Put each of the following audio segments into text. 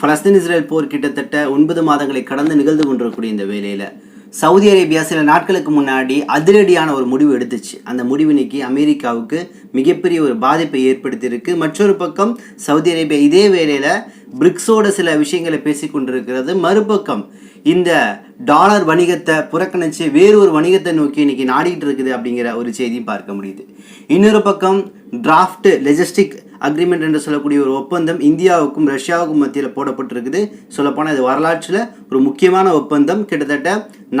Palestine Israel போர் கிட்டத்தட்ட ஒன்பது மாதங்களை கடந்து நிகழ்ந்து கொண்டிருக்கக்கூடிய இந்த வேலையில் சவுதி அரேபியா சில நாட்களுக்கு முன்னாடி அதிரடியான ஒரு முடிவு எடுத்துச்சு. அந்த முடிவு இன்னைக்கு அமெரிக்காவுக்கு மிகப்பெரிய ஒரு பாதிப்பை ஏற்படுத்தியிருக்கு. மற்றொரு பக்கம் சவுதி அரேபியா இதே வேளையில் பிரிக்ஸோட சில விஷயங்களை பேசி கொண்டிருக்கிறது. மறுபக்கம் இந்த டாலர் வணிகத்தை புறக்கணித்து வேறு ஒரு வணிகத்தை நோக்கி இன்னைக்கு நாடிக்கிட்டு இருக்குது அப்படிங்கிற ஒரு செய்தியும் பார்க்க முடியுது. இன்னொரு பக்கம் டிராஃப்ட் லெஜிஸ்டிக் அக்ரிமெண்ட் என்று சொல்லக்கூடிய ஒரு ஒப்பந்தம் இந்தியாவுக்கும் ரஷ்யாவுக்கும் மத்தியில் போடப்பட்டிருக்குது. சொல்லப்போனால் இது வரலாற்றில் ஒரு முக்கியமான ஒப்பந்தம். கிட்டத்தட்ட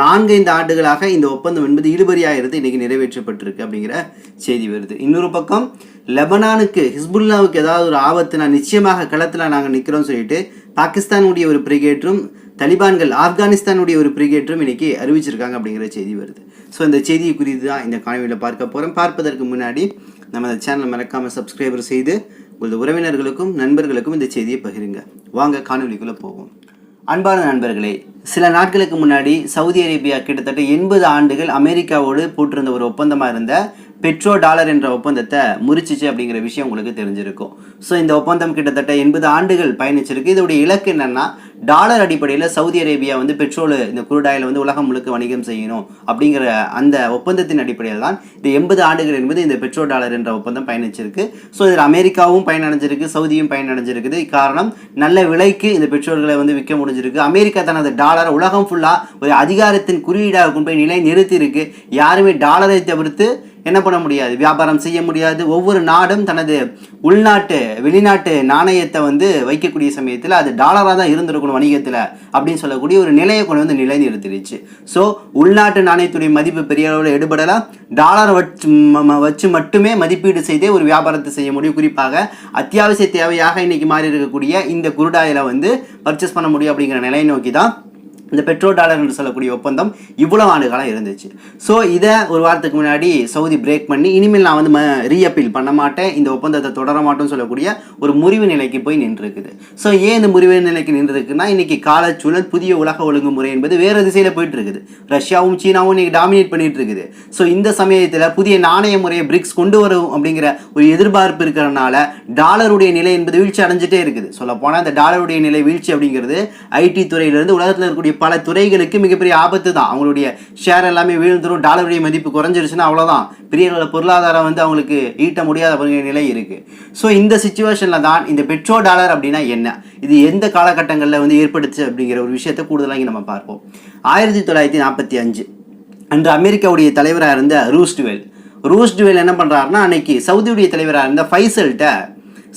நான்கைந்து ஆண்டுகளாக இந்த ஒப்பந்தம் என்பது இழுபறியாகிறது இன்றைக்கி நிறைவேற்றப்பட்டிருக்கு அப்படிங்கிற செய்தி வருது. இன்னொரு பக்கம் லெபனானுக்கு ஹிஸ்புல்லாவுக்கு ஏதாவது ஒரு ஆபத்துனா நிச்சயமாக களத்தில் நாங்கள் நிற்கிறோம் சொல்லிட்டு பாகிஸ்தானுடைய ஒரு பிரிகேட்டரும் தலிபான்கள் ஆப்கானிஸ்தானுடைய ஒரு பிரிகேட்டரும் இன்னைக்கு அறிவிச்சிருக்காங்க அப்படிங்கிற செய்தி வருது. ஸோ இந்த செய்தியை குறித்து தான் இந்த காணொலியில் பார்க்க போகிறோம் பார்ப்பதற்கு முன்னாடி நம்ம சேனல் சேனலை மறக்காமல் சப்ஸ்கிரைபர் செய்து உங்களது உறவினர்களுக்கும் நண்பர்களுக்கும் இந்த செய்தியை பகிருங்க. வாங்க காணொலிக்குள்ளே போவோம். அன்பான நண்பர்களே சில நாட்களுக்கு முன்னாடி சவுதி அரேபியா கிட்டத்தட்ட எண்பது ஆண்டுகள் அமெரிக்காவோடு போட்டிருந்த ஒரு ஒப்பந்தமாக இருந்த பெட்ரோ டாலர் என்ற ஒப்பந்தத்தை முறிச்சிச்சு அப்படிங்கிற விஷயம் உங்களுக்கு தெரிஞ்சிருக்கும். ஸோ இந்த ஒப்பந்தம் கிட்டத்தட்ட எண்பது ஆண்டுகள் பயணிச்சிருக்கு. இதோடைய இலக்கு என்னன்னா டாலர் அடிப்படையில் சவுதி அரேபியா வந்து பெட்ரோல் இந்த குருடாயில் வந்து உலகம் முழுக்க வணிகம் செய்யணும் அப்படிங்கிற அந்த ஒப்பந்தத்தின் அடிப்படையில் தான் இந்த எண்பது ஆண்டுகள் என்பது இந்த பெட்ரோ டாலர் என்ற ஒப்பந்தம் பயணிச்சிருக்கு. ஸோ இதில் அமெரிக்காவும் பயனடைஞ்சிருக்கு சவுதியும் பயனடைஞ்சிருக்குது. காரணம் நல்ல விலைக்கு இந்த பெட்ரோல்களை வந்து விற்க முடிஞ்சிருக்கு. அமெரிக்கா தனது டாலரை உலகம் ஃபுல்லாக ஒரு அதிகாரத்தின் குறியீடாக கொண்டு போய் நிலை நிறுத்தி இருக்கு யாருமே டாலரை தவிர்த்து என்ன பண்ண முடியாது? வியாபாரம் செய்ய முடியாது. ஒவ்வொரு நாடும் தனது உள்நாட்டு வெளிநாட்டு நாணயத்தை வந்து வைக்கக்கூடிய சமயத்தில் அது டாலராக தான் இருந்திருக்கணும் வணிகத்தில் அப்படின்னு சொல்லக்கூடிய ஒரு நிலையை கொண்டு வந்து நிலை நிறுத்திடுச்சு ஸோ உள்நாட்டு நாணயத்துடைய மதிப்பு பெரிய அளவில் எடுபடலாம். டாலரை வச்சு ம- ம- வச்சு மட்டுமே மதிப்பீடு செய்தே ஒரு வியாபாரத்தை செய்ய முடியும். குறிப்பாக அத்தியாவசிய தேவையாக இன்றைக்கி மாறி இருக்கக்கூடிய இந்த குருடாயில் வந்து பர்ச்சேஸ் பண்ண முடியும் அப்படிங்கிற நிலையை நோக்கி தான் இந்த பெட்ரோ டாலர் என்று சொல்லக்கூடிய ஒப்பந்தம் இவ்வளவு ஆண்டுகளாக இருந்துச்சு. ஸோ இதை ஒரு வாரத்துக்கு முன்னாடி சவுதி பிரேக் பண்ணி இனிமேல் நான் வந்து ம ரீஅப்பீல் பண்ண மாட்டேன். இந்த ஒப்பந்தத்தை தொடர மாட்டோம்னு சொல்லக்கூடிய ஒரு முறிவு நிலைக்கு போய் நின்றுருக்குது. ஸோ ஏன் இந்த முறிவு நிலைக்கு நின்றுருக்குன்னா இன்னைக்கு காலச்சூழல் புதிய உலக ஒழுங்குமுறை என்பது வேறு திசையில் போயிட்டு இருக்குது ரஷ்யாவும் சீனாவும் இன்னைக்கு டாமினேட் பண்ணிட்டு இருக்குது ஸோ இந்த சமயத்தில் புதிய நாணய முறையை பிரிக்ஸ் கொண்டு வரும் அப்படிங்கிற ஒரு எதிர்பார்ப்பு இருக்கிறனால டாலருடைய நிலை என்பது வீழ்ச்சி அடைஞ்சிட்டே இருக்குது. சொல்லப்போனால் இந்த டாலருடைய நிலை வீழ்ச்சி அப்படிங்கிறது ஐடி துறையிலிருந்து உலகத்தில் இருக்கக்கூடிய பல துறைகளுக்கு மிகப்பெரிய ஆபத்து தான். அவங்களுடைய ஷேர் எல்லாமே வீழ்ந்துடும் டாலருடைய மதிப்பு குறைஞ்சிருச்சுன்னா அவ்வளோதான் பெரிய அளவில் பொருளாதாரம் வந்து அவங்களுக்கு ஈட்ட முடியாத அப்படிங்கிற நிலை இருக்குது ஸோ இந்த சுச்சுவேஷனில் தான் இந்த பெட்ரோ டாலர் அப்படின்னா என்ன? இது எந்த காலகட்டங்களில் வந்து ஏற்படுச்சு அப்படிங்கிற ஒரு விஷயத்தை கூடுதலாக இங்கே நம்ம பார்ப்போம். ஆயிரத்தி தொள்ளாயிரத்தி நாற்பத்தி அஞ்சு அன்று அமெரிக்காவுடைய தலைவராக இருந்த ரூஸ்டுவெல். ரூஸ்டுவெல் என்ன பண்ணுறாருன்னா அன்னைக்கு சவுதியுடைய தலைவராக இருந்த ஃபைசல்கிட்ட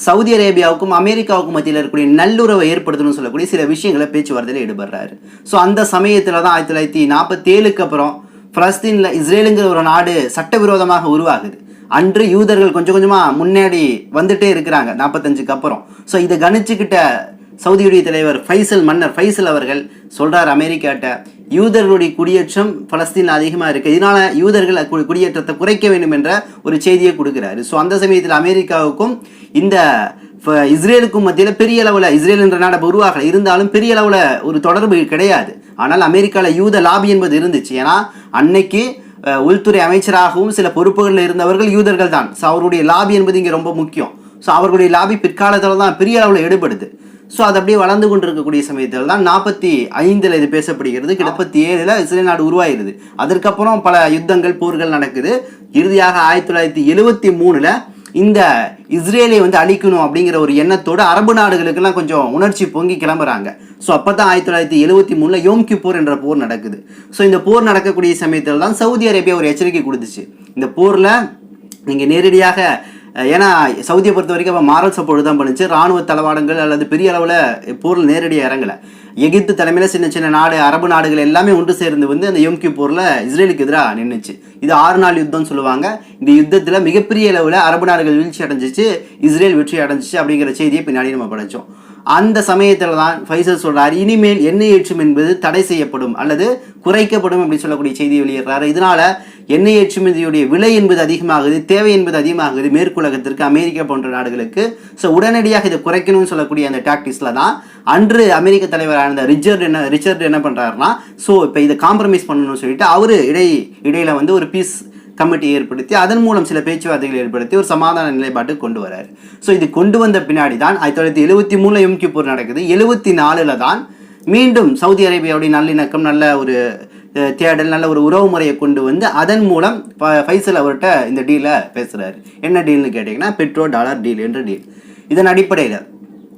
சவுதி அரேபியாவுக்கும் அமெரிக்காவுக்கும் மத்தியில் இருக்கக்கூடிய நல்லுறவை ஏற்படுத்தணும்னு சொல்லக்கூடிய சில விஷயங்களை பேச்சுவார்த்தையில் ஈடுபடுறாரு. ஸோ அந்த சமயத்தில் தான் ஆயிரத்தி தொள்ளாயிரத்தி நாற்பத்தி ஏழுக்கு அப்புறம் பலஸ்தீனில் இஸ்ரேலுங்கிற ஒரு நாடு சட்டவிரோதமாக உருவாகுது. அன்று யூதர்கள் கொஞ்சம் கொஞ்சமாக முன்னாடி வந்துட்டே இருக்கிறாங்க நாற்பத்தஞ்சுக்கு அப்புறம். ஸோ இதை கணிச்சுக்கிட்ட சவுதியுடைய தலைவர் ஃபைசல் மன்னர் ஃபைசல் அவர்கள் சொல்கிறார் அமெரிக்காட்ட யூதர்களுடைய குடியேற்றம் பலஸ்தீனில் அதிகமாக இருக்குது இதனால் யூதர்கள் குடியேற்றத்தை குறைக்க வேண்டும் என்ற ஒரு செய்தியை கொடுக்குறாரு. ஸோ அந்த சமயத்தில் அமெரிக்காவுக்கும் இந்த இஸ்ரேலுக்கும் மத்தியில் பெரிய அளவில் இஸ்ரேல் என்ற நாடு அப்ப உருவாகல. இருந்தாலும் பெரிய அளவில் ஒரு தொடர்பு கிடையாது. ஆனால் அமெரிக்காவில் யூத லாபி என்பது இருந்துச்சு. ஏன்னா அன்னைக்கு உள்துறை அமைச்சராகவும் சில பொறுப்புகளில் இருந்தவர்கள் யூதர்கள் தான். ஸோ அவருடைய லாபி என்பது இங்கே ரொம்ப முக்கியம். ஸோ அவர்களுடைய லாபி பிற்காலத்தில் தான் பெரிய அளவில் எடுபடுது. ஸோ அது அப்படியே வளர்ந்து கொண்டிருக்கக்கூடிய சமயத்தில் தான் நாற்பத்தி ஐந்தில் இது பேசப்படுகிறது. நாற்பத்தி ஏழில் இஸ்ரேல் நாடு உருவாகிறது அதற்கப்புறம் பல யுத்தங்கள் போர்கள் நடக்குது. இறுதியாக ஆயிரத்தி தொள்ளாயிரத்தி எழுவத்தி மூணில் இந்த இஸ்ரேலை வந்து அழிக்கணும் அப்படிங்கிற ஒரு எண்ணத்தோடு அரபு நாடுகளுக்கெல்லாம் கொஞ்சம் உணர்ச்சி பொங்கி கிளம்புறாங்க. ஸோ அப்போ தான் ஆயிரத்தி தொள்ளாயிரத்தி எழுபத்தி மூணில் யோம் போர் என்ற போர் நடக்குது. ஸோ இந்த போர் நடக்கக்கூடிய சமயத்தில் தான் சவுதி அரேபியா ஒரு எச்சரிக்கை கொடுத்துச்சு. இந்த போரில் நீங்கள் நேரடியாக ஏன்னா சவுதியை பொறுத்த வரைக்கும் இப்போ மாரல் சப்போர்ட் தான் பண்ணுச்சு. ராணுவ தளவாடங்கள் அல்லது பெரிய அளவில் போரில் நேரடியாக இறங்கலை. எகிப்து தலைமையில் சின்ன சின்ன நாடு அரபு நாடுகள் எல்லாமே ஒன்று சேர்ந்து வந்து அந்த யோம்கியூ போரில் இஸ்ரேலுக்கு எதிராக நின்றுச்சு இது ஆறு நாள் யுத்தம்னு சொல்லுவாங்க. இந்த யுத்தத்தில் மிகப்பெரிய அளவில் அரபு நாடுகள் வீழ்ச்சி அடைஞ்சிச்சு இஸ்ரேல் வெற்றி அடைஞ்சிச்சு அப்படிங்கிற செய்தியை பின்னாடி நம்ம படைச்சோம். அந்த சமயத்தில் தான் ஃபைசல் சொல்கிறார் இனிமேல் எண்ணெய் ஏற்றும் என்பது தடை செய்யப்படும் அல்லது குறைக்கப்படும் அப்படின்னு சொல்லக்கூடிய செய்தி வெளியிடுறாரு. இதனால எண்ணெய் ஏற்றுமதியுடைய விலை என்பது அதிகமாகுது தேவை என்பது அதிகமாகுது மேற்குலகத்திற்கு அமெரிக்கா போன்ற நாடுகளுக்கு. ஸோ உடனடியாக இதை குறைக்கணும்னு சொல்லக்கூடிய அந்த டாக்டிஸில் தான் அன்று அமெரிக்க தலைவரான இந்த ரிச்சர்ட் என்ன ரிச்சர்ட் என்ன பண்ணுறாருன்னா ஸோ இப்போ இதை காம்ப்ரமைஸ் பண்ணணும்னு சொல்லிட்டு அவர் இடை இடையில் வந்து ஒரு பீஸ் கமிட்டி ஏற்படுத்தி அதன் மூலம் சில பேச்சுவார்த்தைகள் ஏற்படுத்தி ஒரு சமாதான நிலைப்பாட்டு கொண்டு வரார் ஸோ இது கொண்டு வந்த பின்னாடி தான் ஆயிரத்தி தொள்ளாயிரத்தி எழுபத்தி மூணில் எம்கி போர் நடக்குது. எழுபத்தி நாலுல தான் மீண்டும் சவுதி அரேபியாவுடைய நல்லிணக்கம் நல்ல ஒரு தேடல் நல்ல ஒரு உறவு முறையை கொண்டு வந்து அதன் மூலம் ஃபைசல் அவர்கிட்ட இந்த டீலை பேசுகிறாரு என்ன டீல்னு கேட்டிங்கன்னா பெட்ரோ டாலர் டீல் என்ற டீல் இதன் அடிப்படையில்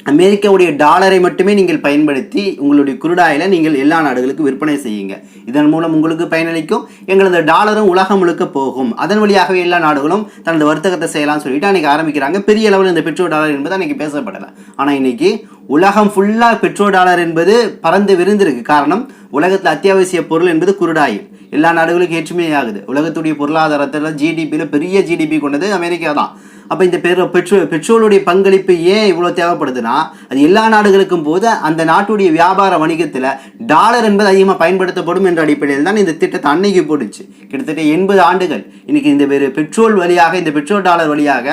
அமெரிக்காவுடைய டாலரை மட்டுமே நீங்கள் பயன்படுத்தி உங்களுடைய குருடாயில நீங்கள் எல்லா நாடுகளுக்கும் விற்பனை செய்யுங்க. இதன் மூலம் உங்களுக்கு பயனளிக்கும் எங்களது டாலரும் உலகம் முழுக்க போகும். அதன் வழியாகவே எல்லா நாடுகளும் தனது வர்த்தகத்தை செய்யலாம்னு சொல்லிட்டு அன்றைக்கி ஆரம்பிக்கிறாங்க. பெரிய அளவில் இந்த பெட்ரோல் டாலர் என்பது அன்றைக்கி பேசப்படலை. ஆனால் இன்னைக்கு உலகம் ஃபுல்லாக பெட்ரோ டாலர் என்பது பறந்து விரிந்திருக்கு. காரணம் உலகத்தில் அத்தியாவசிய பொருள் என்பது குருடாயில் எல்லா நாடுகளுக்கும் ஏற்றுமதி ஆகுது. உலகத்துடைய பொருளாதாரத்தில் ஜிடிபியில் பெரிய ஜிடிபி கொண்டது அமெரிக்கா தான். அப்போ இந்த பெட்ரோ பெட்ரோல் பெட்ரோலுடைய பங்களிப்பு ஏன் இவ்வளோ தேவைப்படுதுன்னா அது எல்லா நாடுகளுக்கும் போது அந்த நாட்டுடைய வியாபார வணிகத்தில் டாலர் என்பது அதிகமாக பயன்படுத்தப்படும் என்ற அடிப்படையில் தான் இந்த திட்டத்தை அன்னைக்கு போட்டுச்சு. கிட்டத்தட்ட எண்பது ஆண்டுகள். இன்னைக்கு இந்த பெரு பெட்ரோல் வழியாக இந்த பெட்ரோல் டாலர் வழியாக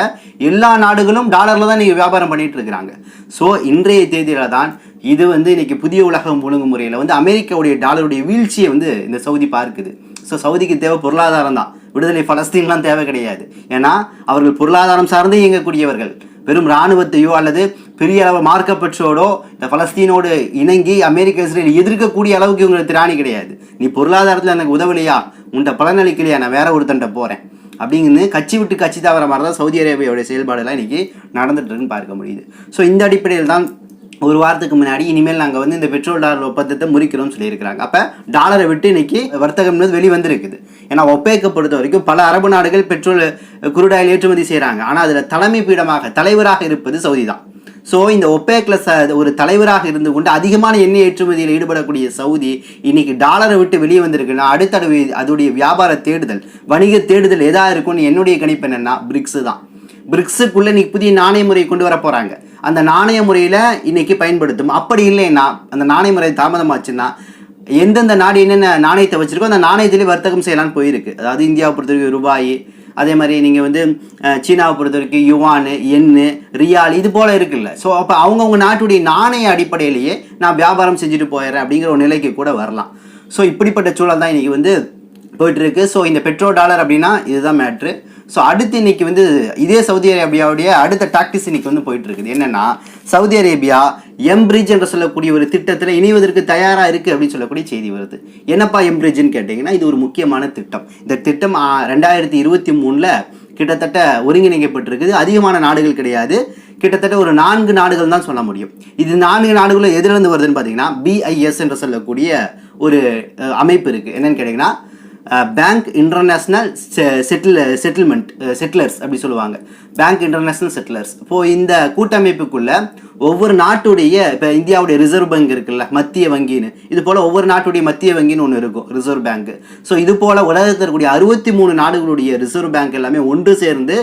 எல்லா நாடுகளும் டாலரில் தான் நீங்கள் வியாபாரம் பண்ணிகிட்டு இருக்கிறாங்க. ஸோ இன்றைய தேதியில் தான் இது வந்து இன்னைக்கு புதிய உலகம் ஒழுங்குமுறையில் வந்து அமெரிக்காவுடைய டாலருடைய வீழ்ச்சியை வந்து இந்த சவுதி பார்க்குது. ஸோ சவுதிக்கு தேவை பொருளாதாரம் தான். விடுதலை பலஸ்தீன்லாம் தேவை கிடையாது. ஏன்னா அவர்கள் பொருளாதாரம் சார்ந்து இயங்கக்கூடியவர்கள். வெறும் இராணுவத்தையோ அல்லது பெரிய அளவு மார்க்கப்பற்றோடோ இந்த பலஸ்தீனோடு இணங்கி அமெரிக்க இஸ்ரேல் எதிர்க்கக்கூடிய அளவுக்கு இவங்களுக்கு திராணி கிடையாது. நீ பொருளாதாரத்தில் எனக்கு உதவலையா? உன்ட்ட பலனளிக்கலையா? நான் வேற ஒருத்தன்ட்ட போகிறேன் அப்படிங்கிறது கட்சி விட்டு கட்சி தவற மாதிரி தான் சவுதி அரேபியாவுடைய செயல்பாடுலாம் இன்றைக்கி நடந்துட்டு இருக்குன்னு பார்க்க முடியுது. ஸோ இந்த அடிப்படையில் தான் ஒரு வாரத்துக்கு முன்னாடி இனிமேல் நாங்கள் வந்து இந்த பெட்ரோல் டாலர் ஒப்பந்தத்தை முறிக்கிறோம்னு சொல்லியிருக்கிறாங்க. அப்போ டாலரை விட்டு இன்னைக்கு வர்த்தகம் வெளி வந்திருக்குது ஏன்னா ஒப்பேக்கை பொறுத்த வரைக்கும் பல அரபு நாடுகள் பெட்ரோல் குருடாயில் ஏற்றுமதி செய்கிறாங்க ஆனால் அதில் தலைமை பீடமாக தலைவராக இருப்பது சவுதி தான். ஸோ இந்த ஒப்பேக்கில் ச ஒரு தலைவராக இருந்து கொண்டு அதிகமான எண்ணெய் ஏற்றுமதியில் ஈடுபடக்கூடிய சவுதி இன்னைக்கு டாலரை விட்டு வெளியே வந்திருக்குன்னா அடுத்த அதோடைய வியாபார தேடுதல் வணிக தேடுதல் எதாக இருக்கும்னு என்னுடைய கணிப்பு என்னென்னா பிரிக்ஸு தான். பிரிக்ஸுக்குள்ளே இன்னைக்கு புதிய நாணய முறையை கொண்டு வர போகிறாங்க அந்த நாணய முறையில் இன்னைக்கு பயன்படுத்தும். அப்படி இல்லைன்னா அந்த நாணய முறை தாமதமாச்சுன்னா எந்தெந்த நாடு என்னென்ன நாணயத்தை வச்சுருக்கோ அந்த நாணயத்திலே வர்த்தகம் செய்யலாம்னு போயிருக்கு. அதாவது இந்தியாவை பொறுத்த வரைக்கும் ரூபாய் அதே மாதிரி நீங்கள் வந்து சீனாவை பொறுத்த வரைக்கும் யுவானு எண்ணு ரியால் இது போல் இருக்குல்ல. ஸோ அப்போ அவங்கவுங்க நாட்டுடைய நாணய அடிப்படையிலேயே நான் வியாபாரம் செஞ்சுட்டு போயிடுறேன் அப்படிங்கிற ஒரு நிலைக்கு கூட வரலாம். ஸோ இப்படிப்பட்ட சூழல் தான் இன்றைக்கி வந்து போயிட்டுருக்கு ஸோ இந்த பெட்ரோ டாலர் அப்படின்னா இதுதான் மேட்ரு. ஸோ அடுத்து இன்னைக்கு வந்து இதே சவுதி அரேபியாவுடைய அடுத்த டாக்டிஸ் இன்னைக்கு வந்து போயிட்டு இருக்குது என்னன்னா சவுதி அரேபியா எம்பிரிட்ஜ் என்று சொல்லக்கூடிய ஒரு திட்டத்தில் இணைவதற்கு தயாராக இருக்குது அப்படின்னு சொல்லக்கூடிய செய்தி வருது. என்னப்பா எம்பிரிட்ஜ்னு கேட்டிங்கன்னா இது ஒரு முக்கியமான திட்டம். இந்த திட்டம் ரெண்டாயிரத்தி இருபத்தி மூணில் கிட்டத்தட்ட ஒருங்கிணைக்கப்பட்டிருக்குது. அதிகமான நாடுகள் கிடையாது. கிட்டத்தட்ட ஒரு நான்கு நாடுகள் தான் சொல்ல முடியும். இது நான்கு நாடுகளும் எதிலிருந்து வருதுன்னு பார்த்தீங்கன்னா பிஐஎஸ் என்று சொல்லக்கூடிய ஒரு அமைப்பு இருக்குது என்னென்னு கேட்டிங்கன்னா bank international settle settlement settlers அப்படி சொல்லுவாங்க. பேங்க் இன்டர்நேஷ்னல் செட்டிலர்ஸ் இப்போது இந்த கூட்டமைப்புக்குள்ளே ஒவ்வொரு நாட்டுடைய இப்போ இந்தியாவுடைய ரிசர்வ் பேங்க் இருக்குல்ல மத்திய வங்கின்னு. இது போல் ஒவ்வொரு நாட்டுடைய மத்திய வங்கின்னு ஒன்று இருக்கும் ரிசர்வ் பேங்க் ஸோ இது போல் உலகத்தில் இருக்கக்கூடிய அறுபத்தி மூணு நாடுகளுடைய ரிசர்வ் பேங்க் எல்லாமே ஒன்று சேர்ந்து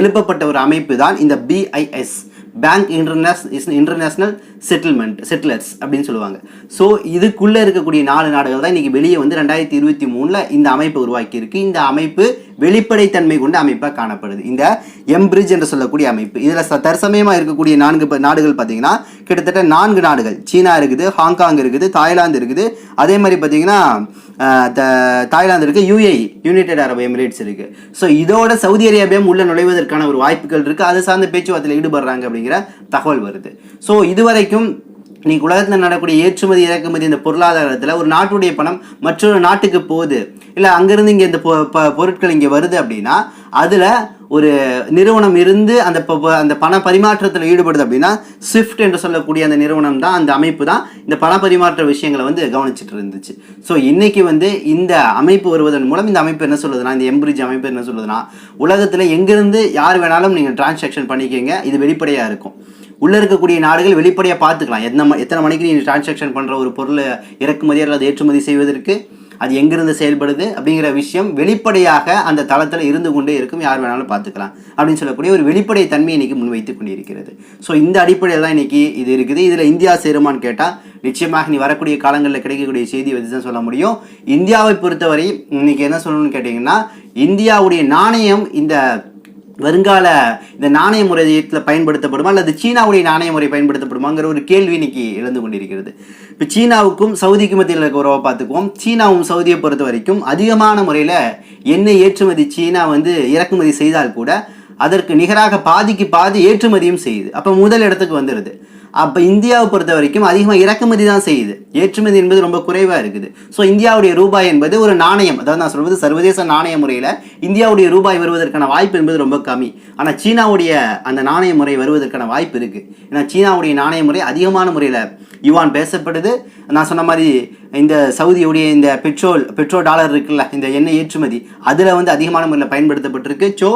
எழுப்பப்பட்ட ஒரு அமைப்பு தான் இந்த B I S bank international international settlement settlers அப்படின்னு சொல்லுவாங்க. ஸோ இதுக்குள்ளே இருக்கக்கூடிய நாலு நாடுகள் தான் இன்றைக்கி வெளியே வந்து ரெண்டாயிரத்தி இருபத்தி மூணில் இந்த அமைப்பு உருவாக்கியிருக்கு. இந்த அமைப்பு வெளிப்படைத்தன்மை கொண்ட அமைப்பாக காணப்படுது. இந்த எம்பிரிட்ஜ் என்று சொல்லக்கூடிய அமைப்பு. இதில் தற்சமயமாக இருக்கக்கூடிய நான்கு நாடுகள் பார்த்தீங்கன்னா கிட்டத்தட்ட நான்கு நாடுகள். சீனா இருக்குது ஹாங்காங் இருக்குது தாய்லாந்து இருக்குது. அதே மாதிரி பார்த்தீங்கன்னா தாய்லாந்து இருக்குது யூஏஇ யுனைடெட் அரபு எமிரேட்ஸ் இருக்குது ஸோ இதோட சவுதி அரேபியாவும் உள்ளே நுழைவதற்கான ஒரு வாய்ப்புகள் இருக்குது அது சார்ந்த பேச்சுவார்த்தையில் ஈடுபடுறாங்க அப்படிங்கிற தகவல் வருது. ஸோ இதுவரைக்கும் இன்னைக்கு உலகத்தில் நடக்கக்கூடிய ஏற்றுமதி இறக்குமதி இந்த பொருளாதாரத்தில் ஒரு நாட்டுடைய பணம் மற்றொரு நாட்டுக்கு போகுது. இல்லை அங்கேருந்து இங்கே இந்த பொ- பொருட்கள் இங்கே வருது அப்படின்னா அதில் ஒரு நிறுவனம் இருந்து அந்த ப- ப- அந்த பண பரிமாற்றத்தில் ஈடுபடுது அப்படின்னா ஸ்விஃப்ட் என்று சொல்லக்கூடிய அந்த நிறுவனம் தான் அந்த அமைப்பு தான் இந்த பண பரிமாற்ற விஷயங்களை வந்து கவனிச்சிட்டு இருந்துச்சு. ஸோ இன்றைக்கி வந்து இந்த அமைப்பு வருவதன் மூலம் இந்த அமைப்பு என்ன சொல்லுதுன்னா இந்த எம்பிரிட்ஜ் அமைப்பு என்ன சொல்லுதுன்னா உலகத்தில் எங்கேருந்து யார் வேணாலும் நீங்கள் டிரான்சாக்ஷன் பண்ணிக்கோங்க இது வெளிப்படையாக இருக்கும். உள்ளே இருக்கக்கூடிய நாடுகள் வெளிப்படையாக பார்த்துக்கலாம். எத்தனை ம- எத்தனை மணிக்கு நீ டிரான்சாக்ஷன் பண்ணுற ஒரு பொருளை இறக்குமதி அல்லது ஏற்றுமதி செய்வதற்கு அது எங்கிருந்து செயல்படுது அப்படிங்கிற விஷயம் வெளிப்படையாக அந்த தளத்தில் இருந்து கொண்டே இருக்கும். யார் வேணாலும் பார்த்துக்கலாம். அப்படின்னு சொல்லக்கூடிய ஒரு வெளிப்படை தன்மை இன்றைக்கி முன்வைத்து கொண்டிருக்கிறது. ஸோ இந்த அடிப்படையில் தான் இன்றைக்கி இது இருக்குது. இதில் இந்தியா சேருமான்னு கேட்டால் நிச்சயமாக நீ வரக்கூடிய காலங்களில் கிடைக்கக்கூடிய செய்தி வச்சு தான் சொல்ல முடியும். இந்தியாவை பொறுத்தவரை இன்றைக்கி என்ன சொல்லணும்னு கேட்டிங்கன்னா இந்தியாவுடைய நாணயம் இந்த வருங்கால இந்த நாணய முறையத்தில் பயன்படுத்தப்படுமா அல்லது சீனாவுடைய நாணய முறை பயன்படுத்தப்படுமாங்கிற ஒரு கேள்வி இன்னைக்கு எழுந்து கொண்டிருக்கிறது. இப்போ சீனாவுக்கும் சவுதிக்கும் மத்தியில் இருக்க உறவை பார்த்துக்குவோம். சீனாவும் சவுதியை பொறுத்த வரைக்கும் அதிகமான முறையில் எண்ணெய் ஏற்றுமதி சீனா வந்து இறக்குமதி செய்தால் கூட அதற்கு நிகராக பாதிக்கு பாதி ஏற்றுமதியும் செய்யுது. அப்போ முதல் இடத்துக்கு வந்துடுது அப்போ இந்தியாவை பொறுத்த வரைக்கும் அதிகமாக இறக்குமதி தான் செய்யுது. ஏற்றுமதி என்பது ரொம்ப குறைவாக இருக்குது. ஸோ இந்தியாவுடைய ரூபாய் என்பது ஒரு நாணயம். அதாவது நான் சொல்வது சர்வதேச நாணய முறையில் இந்தியாவுடைய ரூபாய் வருவதற்கான வாய்ப்பு என்பது ரொம்ப கம்மி. ஆனால் சீனாவுடைய அந்த நாணய முறை வருவதற்கான வாய்ப்பு இருக்குது ஏன்னா சீனாவுடைய நாணய முறை அதிகமான முறையில் யுவான் பேசப்படுது. நான் சொன்ன மாதிரி இந்த சவுதியுடைய இந்த பெட்ரோல் பெட்ரோல் டாலர் இருக்குல்ல இந்த எண்ணெய் ஏற்றுமதி அதில் வந்து அதிகமான முறையில் பயன்படுத்தப்பட்டிருக்கு. ஸோ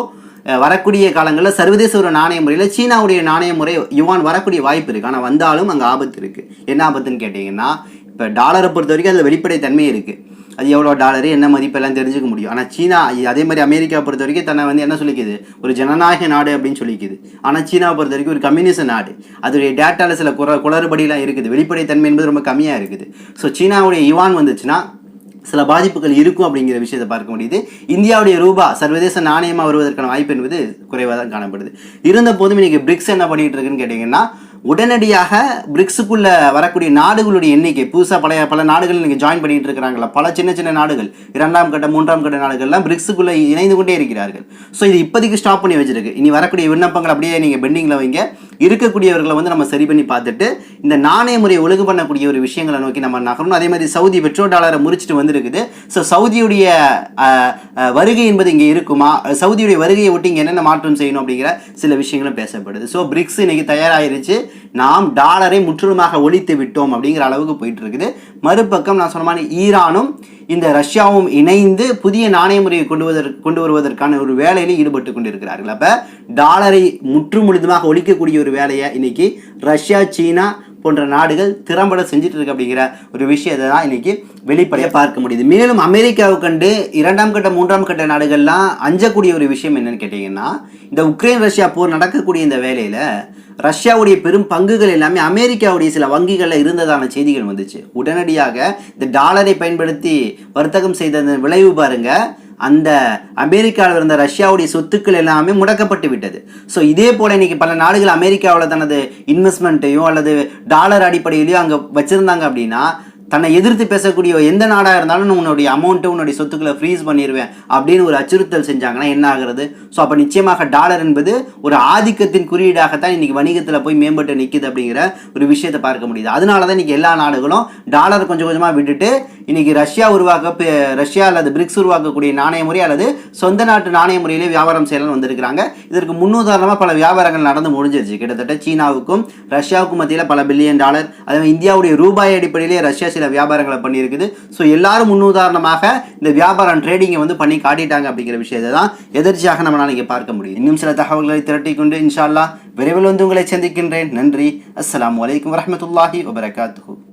வரக்கூடிய காலங்களில் சர்வதேச ஒரு நாணய முறையில் சீனாவுடைய நாணய முறை யுவான் வரக்கூடிய வாய்ப்பு இருக்குது ஆனால் வந்தாலும் அங்கே ஆபத்து இருக்குது என்ன ஆபத்துன்னு கேட்டிங்கன்னா இப்போ டாலரை பொறுத்த வரைக்கும் அதில் வெளிப்படை தன்மை இருக்குது அது எவ்வளோ டாலரு என்ன மதிப்பெல்லாம் தெரிஞ்சுக்க முடியும். ஆனால் சீனா அதே மாதிரி அமெரிக்கா பொறுத்த வரைக்கும் தன்னை வந்து என்ன சொல்லிக்குது? ஒரு ஜனநாயக நாடு அப்படின்னு சொல்லிக்குது. ஆனால் சீனாவை பொறுத்த வரைக்கும் ஒரு கம்யூனிச நாடு. அதோடைய டேட்டாவில் சில குற குளறுபடியெலாம் இருக்குது. வெளிப்படை தன்மை என்பது ரொம்ப கம்மியாக இருக்குது. ஸோ சீனாவுடைய யுவான் வந்துச்சுன்னா சில பாதிப்புகள் இருக்கும் அப்படிங்கிற விஷயத்தை பார்க்க முடியுது. இந்தியாவுடைய ரூபா சர்வதேச நாணயமாக வருவதற்கான வாய்ப்பு என்பது குறைவாக தான் காணப்படுது. இருந்த போதும் இன்றைக்கி பிரிக்ஸ் என்ன பண்ணிட்டு இருக்குன்னு கேட்டிங்கன்னா உடனடியாக பிரிக்ஸுக்குள்ளே வரக்கூடிய நாடுகளுடைய எண்ணிக்கை புதுசாக பழைய பல நாடுகள் நீங்கள் ஜாயின் பண்ணிட்டு இருக்கிறாங்களா பல சின்ன சின்ன நாடுகள் இரண்டாம் கட்ட மூன்றாம் கட்ட நாடுகள்லாம் பிரிக்ஸுக்குள்ளே இணைந்து கொண்டே இருக்கிறார்கள். ஸோ இது இப்போதைக்கு ஸ்டாப் பண்ணி வச்சிருக்கு. இனி வரக்கூடிய விண்ணப்பங்கள் அப்படியே நீங்கள் பெண்டிங்கில் வைங்க. இருக்கக்கூடியவர்களை வந்து நம்ம சரி பண்ணி பார்த்துட்டு இந்த நாணய முறையை ஒழுங்கு பண்ணக்கூடிய ஒரு விஷயங்களை நோக்கி நம்ம நகரணும். அதே மாதிரி சவுதி பெட்ரோல் டாலரை முறிச்சிட்டு வந்திருக்குது. ஸோ சவுதியுடைய வருகை என்பது இங்கே இருக்குமா? சவுதியுடைய வருகையை ஒட்டி இங்கே என்னென்ன மாற்றம் செய்யணும் அப்படிங்கிற சில விஷயங்களும் பேசப்படுது. ஸோ பிரிக்ஸ் இன்னைக்கு தயாராயிருச்சு. நாம் டாலரை முற்றிலுமாக ஒழித்து விட்டோம் அப்படிங்கிற அளவுக்கு போயிட்டு இருக்குது. மறுபக்கம் நான் சொன்ன மாதிரி ஈரானும் இந்த ரஷ்யாவும் இணைந்து புதிய நாணய முறையை கொண்டு வருவதற்கு கொண்டு வருவதற்கான ஒரு வேலையில் ஈடுபட்டு கொண்டிருக்கிறார்கள். அப்போ டாலரை முற்று முழுதுமாக ஒழிக்கக்கூடிய ஒரு வேலையை இன்னைக்கு ரஷ்யா சீனா போன்ற நாடுகள் திறம்பட செஞ்சுட்டு இருக்கு அப்படிங்கிற ஒரு விஷயத்தை தான் இன்னைக்கு வெளிப்படையாக பார்க்க முடியுது. மேலும் அமெரிக்காவை கண்டு இரண்டாம் கட்ட மூன்றாம் கட்ட நாடுகள்லாம் அஞ்சக்கூடிய ஒரு விஷயம் என்னன்னு கேட்டிங்கன்னா இந்த உக்ரைன் ரஷ்யா போர் நடக்கக்கூடிய இந்த வேலையில் ரஷ்யாவுடைய பெரும் பங்குகள் எல்லாமே அமெரிக்காவுடைய சில வங்கிகளில் இருந்ததான செய்திகள் வந்துச்சு. உடனடியாக இந்த டாலரை பயன்படுத்தி வர்த்தகம் செய்த அந்த விளைவு பாருங்க. அந்த அமெரிக்காவில் இருந்த ரஷ்யாவுடைய சொத்துக்கள் எல்லாமே முடக்கப்பட்டு விட்டது. ஸோ இதே போல் இன்றைக்கி பல நாடுகள் அமெரிக்காவில் தனது இன்வெஸ்ட்மெண்ட்டையும் அல்லது டாலர் அடிப்படையிலையும் அங்கே வச்சுருந்தாங்க அப்படின்னா தன்னை எதிர்த்து பேசக்கூடிய எந்த நாடாக இருந்தாலும் நான் உன்னுடைய அமௌண்ட்டை உன்னுடைய சொத்துக்களை ஃப்ரீஸ் பண்ணிடுவேன் அப்படின்னு ஒரு அச்சுறுத்தல் செஞ்சாங்கன்னா என்ன ஆகிறது? ஸோ அப்போ நிச்சயமாக டாலர் என்பது ஒரு ஆதிக்கத்தின் குறியீடாகத்தான் இன்னைக்கு வணிகத்தில் போய் மேம்பட்டு நிற்குது அப்படிங்கிற ஒரு விஷயத்தை பார்க்க முடியுது. அதனால தான் இன்றைக்கி எல்லா நாடுகளும் டாலர் கொஞ்சம் கொஞ்சமாக விட்டுட்டு இன்னைக்கு ரஷ்யா உருவாக்க ரஷ்யா அல்லது பிரிக்ஸ் உருவாக்கக்கூடிய நாணய முறை அல்லது சொந்த நாட்டு நாணய முறையிலே வியாபாரம் செய்யலாம் வந்திருக்கிறாங்க. இதற்கு முன்னுதாரணமாக பல வியாபாரங்கள் நடந்து முடிஞ்சிருச்சு. கிட்டத்தட்ட சீனாவுக்கும் ரஷ்யாவுக்கும் மத்தியில் பல பில்லியன் டாலர் அதே இந்தியாவுடைய ரூபாய் அடிப்படையிலே ரஷ்யா சில வியாபாரங்களை பண்ணியிருக்குது. ஸோ எல்லாரும் முன்னுதாரணமாக இந்த வியாபாரம் ட்ரேடிங்கை வந்து பண்ணி காட்டிட்டாங்க அப்படிங்கிற விஷயத்தை தான் எதிர்ச்சியாக நம்ம நாளைக்கு பார்க்க முடியும் இன்னும் சில தகவல்களை திரட்டி கொண்டு இன்ஷால்லா விரைவில் வந்து உங்களை சந்திக்கின்றேன். நன்றி. அஸ்லாம் வலைக்கம் வரமத்துல்லாஹி வபரகாத்து